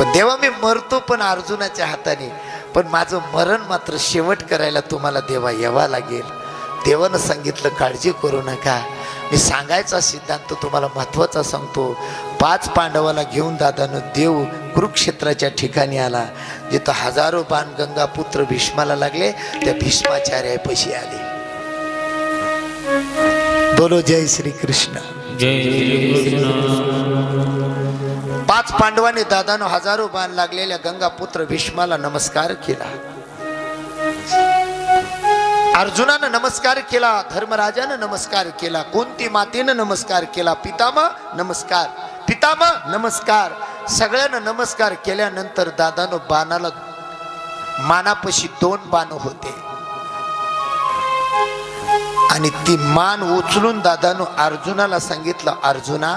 पण देवा मी मरतो पण अर्जुनाच्या हाताने. पण माझं मरण मात्र शेवट करायला तुम्हाला देवा यावा लागेल. देवानं सांगितलं काळजी करू नका. मी सांगायचा सिद्धांत तुम्हाला महत्त्वाचा सांगतो. पाच पांडवाला घेऊन दादानं देव कुरुक्षेत्राच्या ठिकाणी आला. जिथं हजारो बाणगंगा पुत्र भीष्माला लागले त्या भीष्माचार्यापाशी आले. बोलो जय श्री कृष्ण जय श्रीकृष्ण. पाच पांडवांनी दादानं हजारो बाण लागलेल्या गंगा पुत्र भीष्माला नमस्कार केला. अर्जुनानं नमस्कार केला धर्मराजानं नमस्कार केला कोणती मातेनं नमस्कार केला पितामा नमस्कार पितामा नमस्कार सगळ्यांना नमस्कार केल्यानंतर दादानं बाणाला मानापशी दोन बाण होते. आणि ती मान उचलून दादानं अर्जुनाला सांगितलं अर्जुना